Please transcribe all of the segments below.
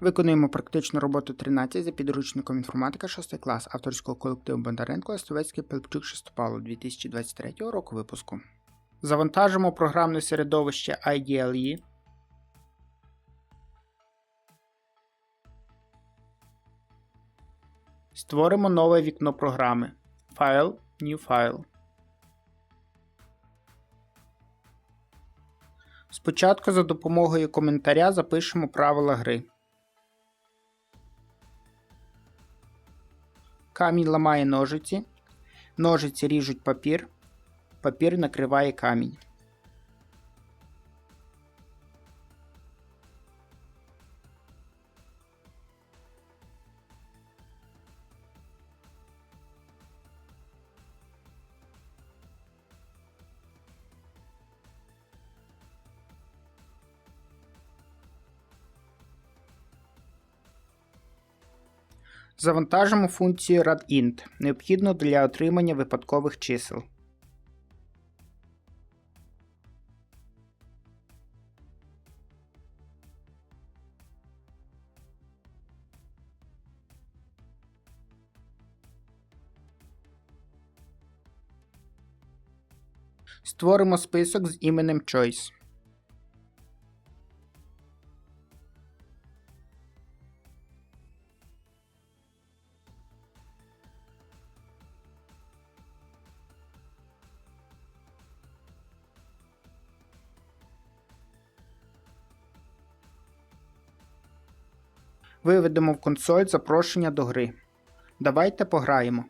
Виконуємо практичну роботу 13 за підручником інформатика 6 клас авторського колективу Бондаренко Островецький Пилипчук Шестопало 2023 року випуску. Завантажимо програмне середовище IDLE. Створимо нове вікно програми. Файл, New File. Спочатку за допомогою коментаря запишемо правила гри. Камінь ламає ножиці. Ножиці ріжуть папір. Папір накриває камінь. Завантажимо функцію radInt, необхідну для отримання випадкових чисел. Створимо список з іменем Choice. Виведемо в консоль запрошення до гри. Давайте пограємо.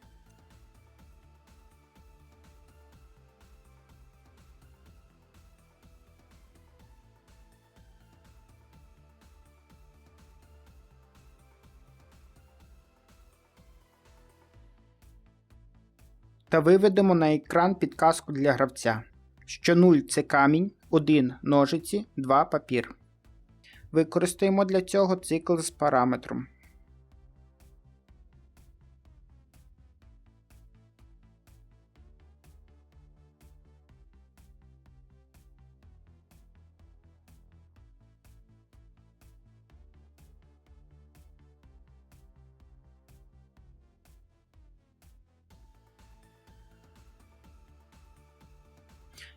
Та виведемо на екран підказку для гравця. Що 0 це камінь, 1 ножиці, 2 папір. Використаємо для цього цикл з параметром.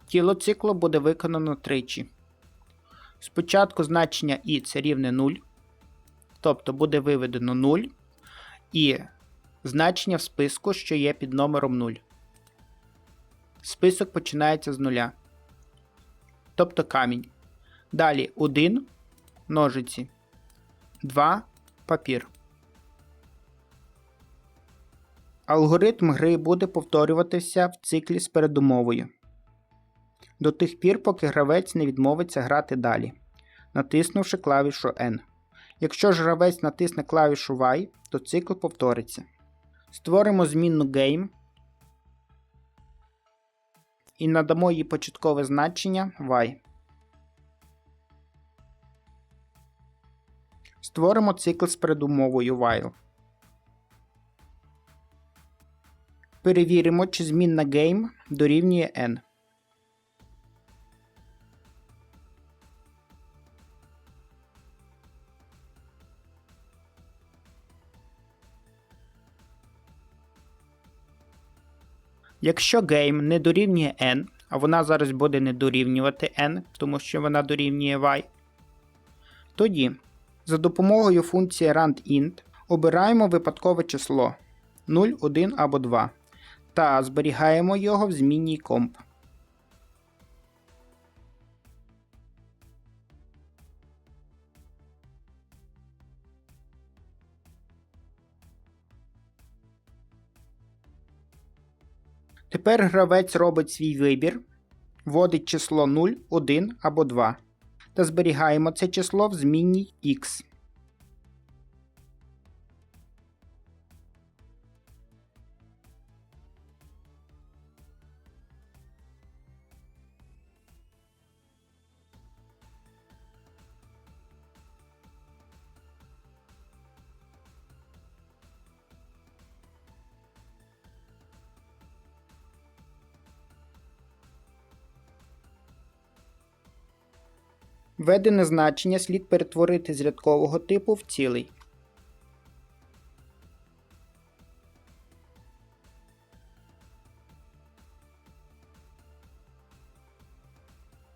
Тіло циклу буде виконано тричі. Спочатку значення і це рівне 0, тобто буде виведено 0 і значення в списку, що є під номером 0. Список починається з нуля. Тобто камінь. Далі 1 ножиці, 2 папір. Алгоритм гри буде повторюватися в циклі з передумовою до тих пір, поки гравець не відмовиться грати далі, натиснувши клавішу N. Якщо гравець натисне клавішу Y, то цикл повториться. Створимо змінну Game і надамо їй початкове значення Y. Створимо цикл з передумовою while. Перевіримо, чи змінна Game дорівнює N. Якщо game не дорівнює n, а вона зараз буде не дорівнювати n, тому що вона дорівнює y, тоді за допомогою функції randint обираємо випадкове число 0, 1 або 2 та зберігаємо його в змінній комп. Тепер гравець робить свій вибір, вводить число 0, 1 або 2 та зберігаємо це число в змінній x. Введене значення слід перетворити з рядкового типу в цілий.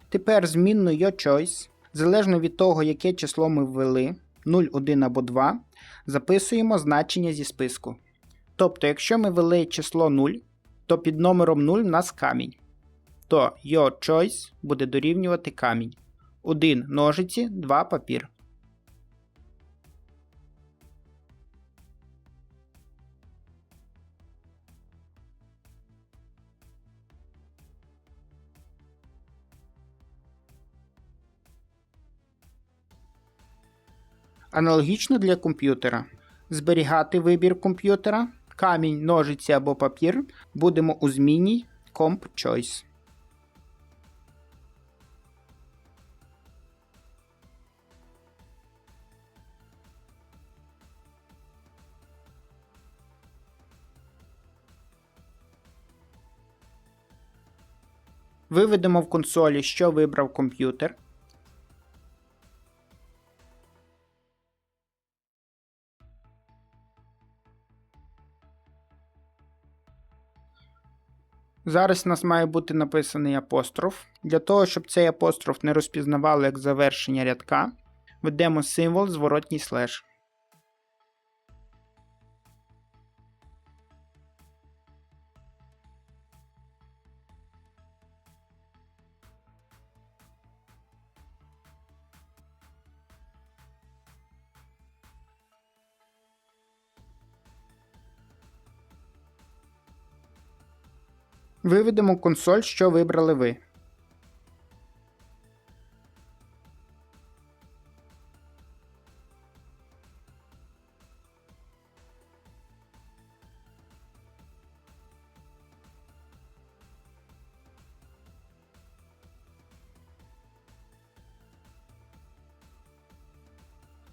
Тепер змінну YoChoice, залежно від того, яке число ми ввели, 0, 1 або 2, записуємо значення зі списку. Тобто, якщо ми ввели число 0, то під номером 0 в нас камінь. То YoChoice буде дорівнювати камінь. 1 ножиці, 2 папір. Аналогічно для комп'ютера. Зберігати вибір комп'ютера, камінь, ножиці або папір будемо у зміні Comp Choice. Виведемо в консолі, що вибрав комп'ютер. Зараз у нас має бути написаний апостроф. Для того, щоб цей апостроф не розпізнавали як завершення рядка, введемо символ зворотній слеш. Виведемо консоль, що вибрали ви.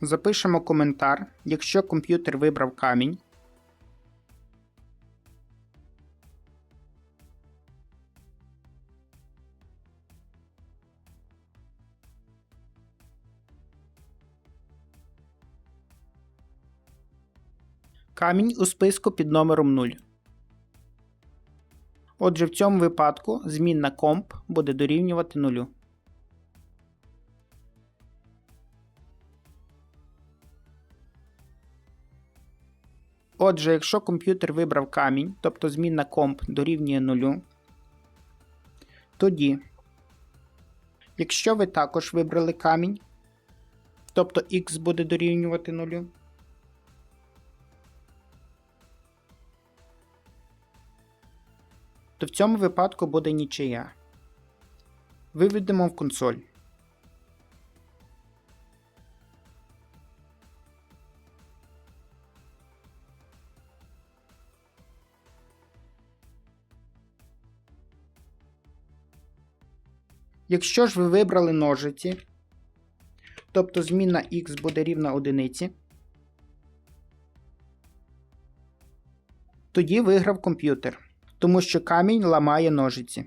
Запишемо коментар, якщо комп'ютер вибрав камінь. Камінь у списку під номером 0. Отже, в цьому випадку змінна комп буде дорівнювати 0. Отже, якщо комп'ютер вибрав камінь, тобто змінна комп дорівнює 0, тоді, якщо ви також вибрали камінь, тобто x буде дорівнювати 0, то в цьому випадку буде нічия. Виведемо в консоль. Якщо ж ви вибрали ножиці, тобто зміна x буде рівна одиниці, тоді виграв комп'ютер тому що камінь ламає ножиці.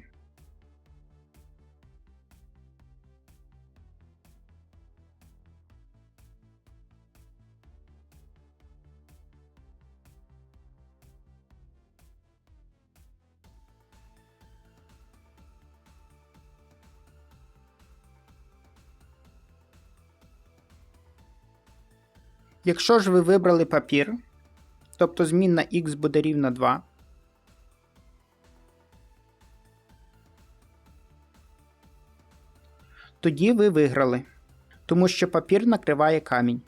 Якщо ж ви вибрали папір, тобто змінна x буде рівна 2, Тоді ви виграли, тому що папір накриває камінь.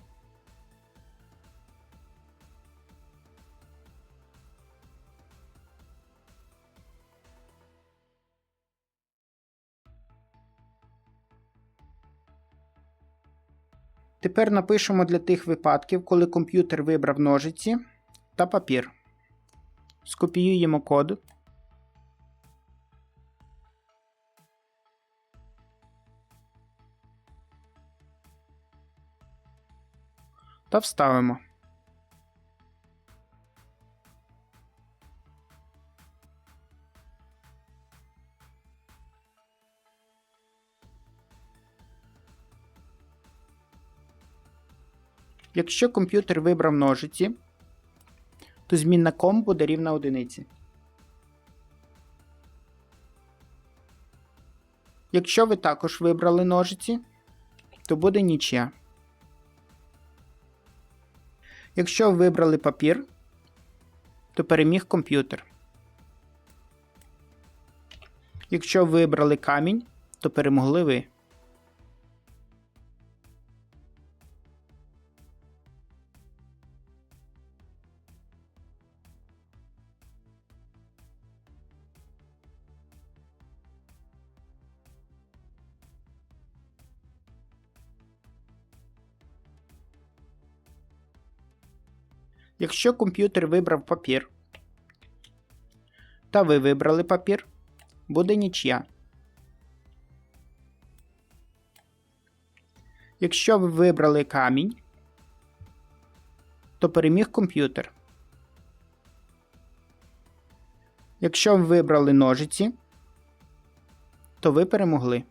Тепер напишемо для тих випадків, коли комп'ютер вибрав ножиці та папір. Скопіюємо код. Та вставимо. Якщо комп'ютер вибрав ножиці, то змінна ком буде рівна одиниці. Якщо ви також вибрали ножиці, то буде нічия. Якщо вибрали папір, то переміг комп'ютер. Якщо вибрали камінь, то перемогли ви. Якщо комп'ютер вибрав папір, та ви вибрали папір, буде нічия. Якщо ви вибрали камінь, то переміг комп'ютер. Якщо ви вибрали ножиці, то ви перемогли.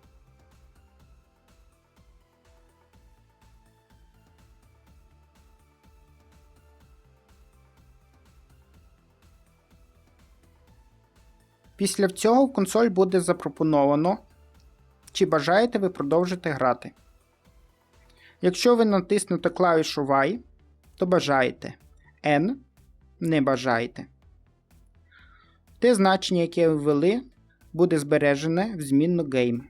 Після цього в консоль буде запропоновано, чи бажаєте ви продовжити грати. Якщо ви натиснете клавішу Y, то бажаєте N не бажаєте. Те значення, яке ви ввели, буде збережене в змінну Game.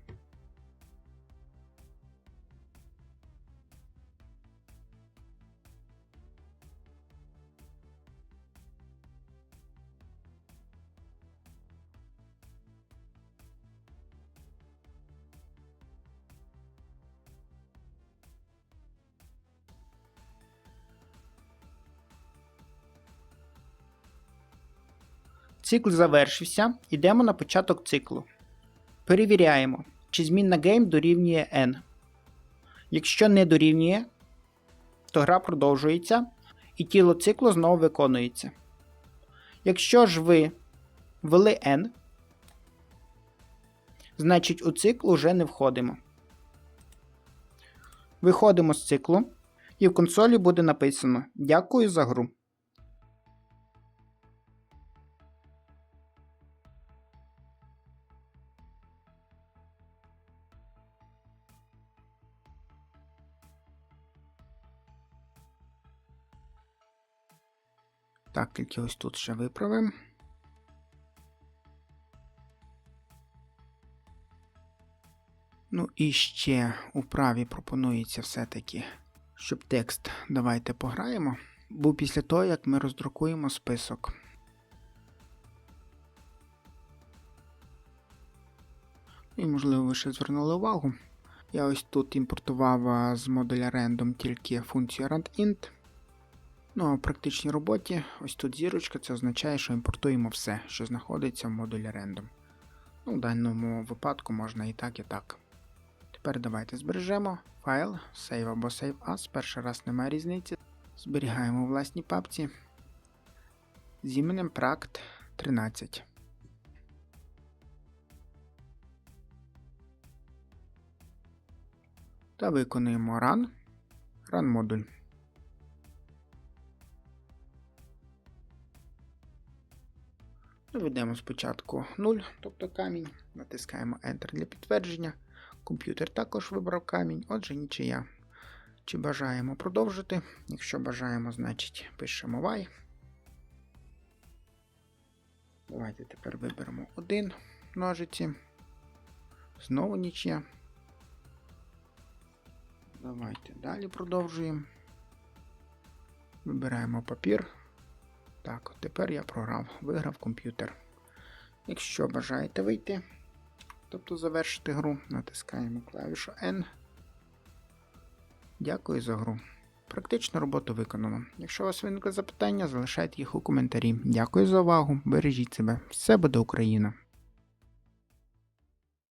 Цикл завершився. Йдемо на початок циклу. Перевіряємо, чи змінна game дорівнює n. Якщо не дорівнює, то гра продовжується і тіло циклу знову виконується. Якщо ж ви ввели n, значить у цикл уже не входимо. Виходимо з циклу, і в консолі буде написано Дякую за гру. Так, тільки ось тут ще виправимо. Ну і ще у праві пропонується все-таки, щоб текст давайте пограємо, був після того, як ми роздрукуємо список. І, можливо, ви ще звернули увагу. Я ось тут імпортував з модуля Random тільки функцію randint. Ну, а в практичній роботі, ось тут зірочка, це означає, що імпортуємо все, що знаходиться в модулі Random. Ну, в даному випадку можна і так, і так. Тепер давайте збережемо файл, save або save as. Перший раз немає різниці. Зберігаємо у власній папці з іменем Pract 13. Та виконуємо run, run модуль. Введемо спочатку 0, тобто камінь, натискаємо Enter для підтвердження. Комп'ютер також вибрав камінь, отже, нічия. Чи бажаємо продовжити? Якщо бажаємо, значить пишемо Y. Давайте тепер виберемо один ножиці. Знову нічия. Давайте далі продовжуємо. Вибираємо папір. Так, тепер я програв, виграв комп'ютер. Якщо бажаєте вийти, тобто завершити гру, натискаємо клавішу N. Дякую за гру. Практично роботу виконано. Якщо у вас виникли запитання, залишайте їх у коментарі. Дякую за увагу, бережіть себе. Все буде Україна!